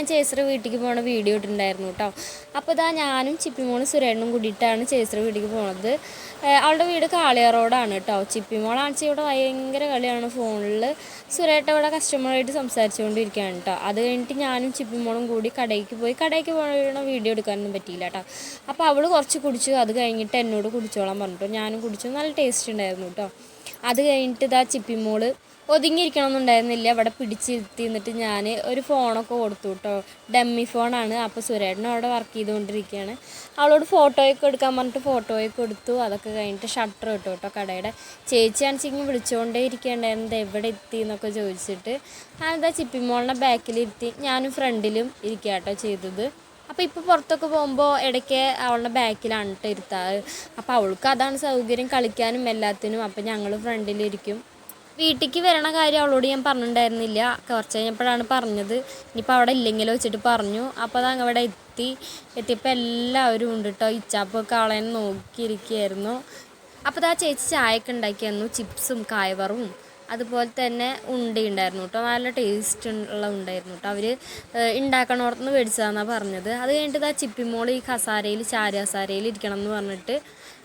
ഞാൻ ചേച്ചറ വീട്ടിലേക്ക് പോണ വീഡിയോ ഇട്ടിട്ടുണ്ടായിരുന്നു കേട്ടോ അപ്പോൾ ഇതാ ഞാനും ചിപ്പിമോളും സുരേണ്ണും കൂടിയിട്ടാണ് ചേച്ചറ വീട്ടിലേക്ക് പോണത്. അവളുടെ വീട് കാളിയ റോഡാണ് കേട്ടോ ചിപ്പിമോളാണെച്ചാൽ ഇവിടെ ഭയങ്കര കളിയാണ്. ഫോണിൽ സുരേട്ട ഇവിടെ കസ്റ്റമറായിട്ട് സംസാരിച്ചുകൊണ്ടിരിക്കുകയാണ് കേട്ടോ അത് കഴിഞ്ഞിട്ട് ഞാനും ചിപ്പിമോളും കൂടി കടയ്ക്ക് പോയി കടയ്ക്ക് പോകണ വീഡിയോ എടുക്കാനൊന്നും പറ്റിയില്ല കേട്ടോ അപ്പോൾ അവൾ കുറച്ച് കുടിച്ചു. അത് കഴിഞ്ഞിട്ട് എന്നോട് കുടിച്ചോളാൻ പറഞ്ഞിട്ടോ ഞാനും കുടിച്ചു. നല്ല ടേസ്റ്റ് ഉണ്ടായിരുന്നു കേട്ടോ അത് കഴിഞ്ഞിട്ട് ഇതാ ചിപ്പിമോൾ ഒതുങ്ങിയിരിക്കണമെന്നുണ്ടായിരുന്നില്ല. ഇവിടെ പിടിച്ചിരുത്തി എന്നിട്ട് ഞാൻ ഒരു ഫോണൊക്കെ കൊടുത്തു കേട്ടോ. ഡമ്മി ഫോണാണ്. അപ്പോൾ സുരേട്ടനും അവിടെ വർക്ക് ചെയ്തുകൊണ്ടിരിക്കുകയാണ്. അവളോട് ഫോട്ടോയൊക്കെ എടുക്കാൻ പറഞ്ഞിട്ട് ഫോട്ടോയൊക്കെ കൊടുത്തു അതൊക്കെ കഴിഞ്ഞിട്ട് ഷട്ടർ ഇട്ടു കേട്ടോ കടയുടെ. ചേച്ചി ചേച്ചിയാണെച്ചെങ്കിൽ വിളിച്ചുകൊണ്ടേ ഇരിക്കേണ്ടായിരുന്നത് എവിടെ എത്തി എന്നൊക്കെ ചോദിച്ചിട്ട്. ഞാനെന്താ ചിപ്പിമോളിനെ ബാക്കിലിരുത്തി ഞാനും ഫ്രണ്ടിലും ഇരിക്കുക കേട്ടോ ചെയ്തത്. അപ്പോൾ ഇപ്പോൾ പുറത്തൊക്കെ പോകുമ്പോൾ ഇടയ്ക്ക് അവളുടെ ബാക്കിലാണ് കേട്ടോ ഇരുത്താറ് അപ്പോൾ അവൾക്ക് അതാണ് സൗകര്യം കളിക്കാനും എല്ലാത്തിനും. അപ്പോൾ ഞങ്ങൾ ഫ്രണ്ടിലിരിക്കും വീട്ടിലേക്ക് വരണ കാര്യം അവളോട് ഞാൻ പറഞ്ഞിട്ടുണ്ടായിരുന്നില്ല കുറച്ച് കഴിഞ്ഞപ്പോഴാണ് പറഞ്ഞത്. ഇനിയിപ്പോൾ അവിടെ ഇല്ലെങ്കിലോ വെച്ചിട്ട് പറഞ്ഞു. അപ്പോൾ അത് അവിടെ എത്തി. എത്തിയപ്പോൾ എല്ലാവരും ഉണ്ട് കേട്ടോ ഇച്ചാപ്പൊക്കെ അവളെ നോക്കിയിരിക്കുകയായിരുന്നു. അപ്പോൾ ആ ചേച്ചി ചായയൊക്കെ ഉണ്ടാക്കിയായിരുന്നു ചിപ്സും കായവറവും അതുപോലെ തന്നെ ഉണ്ടി ഉണ്ടായിരുന്നു കേട്ടോ. നല്ല ടേസ്റ്റ് ഉള്ള ഉണ്ടായിരുന്നു കേട്ടോ. അവർ ഉണ്ടാക്കണോർത്തുനിന്ന് മേടിച്ചതാണെന്നാണ് പറഞ്ഞത്. അത് കഴിഞ്ഞിട്ട് ആ ചിപ്പിമോൾ ഈ കസാരയിൽ ചാരി കസാരയിൽ ഇരിക്കണം എന്ന് പറഞ്ഞിട്ട്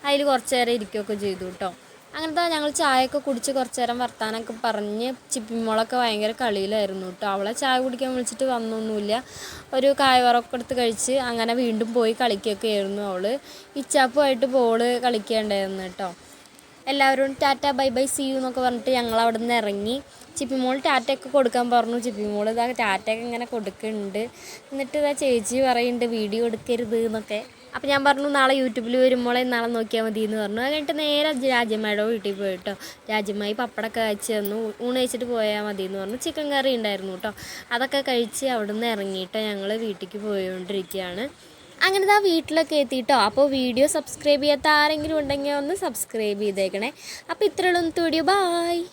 അതിൽ കുറച്ച് നേരം ഇരിക്കുകയൊക്കെ ചെയ്തു കേട്ടോ. അങ്ങനത്തെ ഞങ്ങൾ ചായയൊക്കെ കുടിച്ച് കുറച്ച് നേരം വർത്താനമൊക്കെ പറഞ്ഞ് ചിപ്പിമോളൊക്കെ ഭയങ്കര കളിയിലായിരുന്നു കേട്ടോ. അവളെ ചായ കുടിക്കാൻ വിളിച്ചിട്ട് വന്നൊന്നുമില്ല. ഒരു കായവറൊക്കെ എടുത്ത് കഴിച്ച് അങ്ങനെ വീണ്ടും പോയി കളിക്കുകയൊക്കെ ആയിരുന്നു അവൾ ഇച്ചാപ്പുമായിട്ട് ബോൾ കളിക്കേണ്ടായിരുന്നു കേട്ടോ. എല്ലാവരും tata bye bye see you എന്നൊക്കെ പറഞ്ഞിട്ട് ഞങ്ങൾ അവിടെ നിന്ന് ഇറങ്ങി. ചിപ്പിമോൾ ടാറ്റയൊക്കെ കൊടുക്കാൻ പറഞ്ഞു. ചിപ്പി മോൾ ഇതാ ടാറ്റയൊക്കെ ഇങ്ങനെ കൊടുക്കുന്നുണ്ട്. എന്നിട്ട് ഇതാ ചേച്ചി പറയുന്നുണ്ട് വീഡിയോ എടുക്കരുത് എന്നൊക്കെ. അപ്പോൾ ഞാൻ പറഞ്ഞു നാളെ യൂട്യൂബിൽ വരുമ്പോളെ നാളെ നോക്കിയാൽ മതി എന്ന് പറഞ്ഞു. അത് കഴിഞ്ഞിട്ട് നേരെ രാജ്യമ്മയുടെ വീട്ടിൽ പോയി കേട്ടോ രാജ്യമായി പപ്പടമൊക്കെ കഴിച്ച് തന്നു. ഊണ് കഴിച്ചിട്ട് പോയാൽ മതി എന്ന് പറഞ്ഞു. ചിക്കൻ കറി ഉണ്ടായിരുന്നു കേട്ടോ അതൊക്കെ കഴിച്ച് അവിടെ നിന്ന് ഇറങ്ങിയിട്ട് ഞങ്ങൾ വീട്ടിലേക്ക് പോയിക്കൊണ്ടിരിക്കുകയാണ് അങ്ങനെ ആ വീട്ടിലൊക്കെ എത്തിയിട്ടോ അപ്പോൾ വീഡിയോ സബ്സ്ക്രൈബ് ചെയ്യാത്ത ആരെങ്കിലും ഉണ്ടെങ്കിൽ ഒന്ന് സബ്സ്ക്രൈബ് ചെയ്തേക്കണേ. അപ്പോൾ ഇത്രയുള്ള വീഡിയോ ബായ്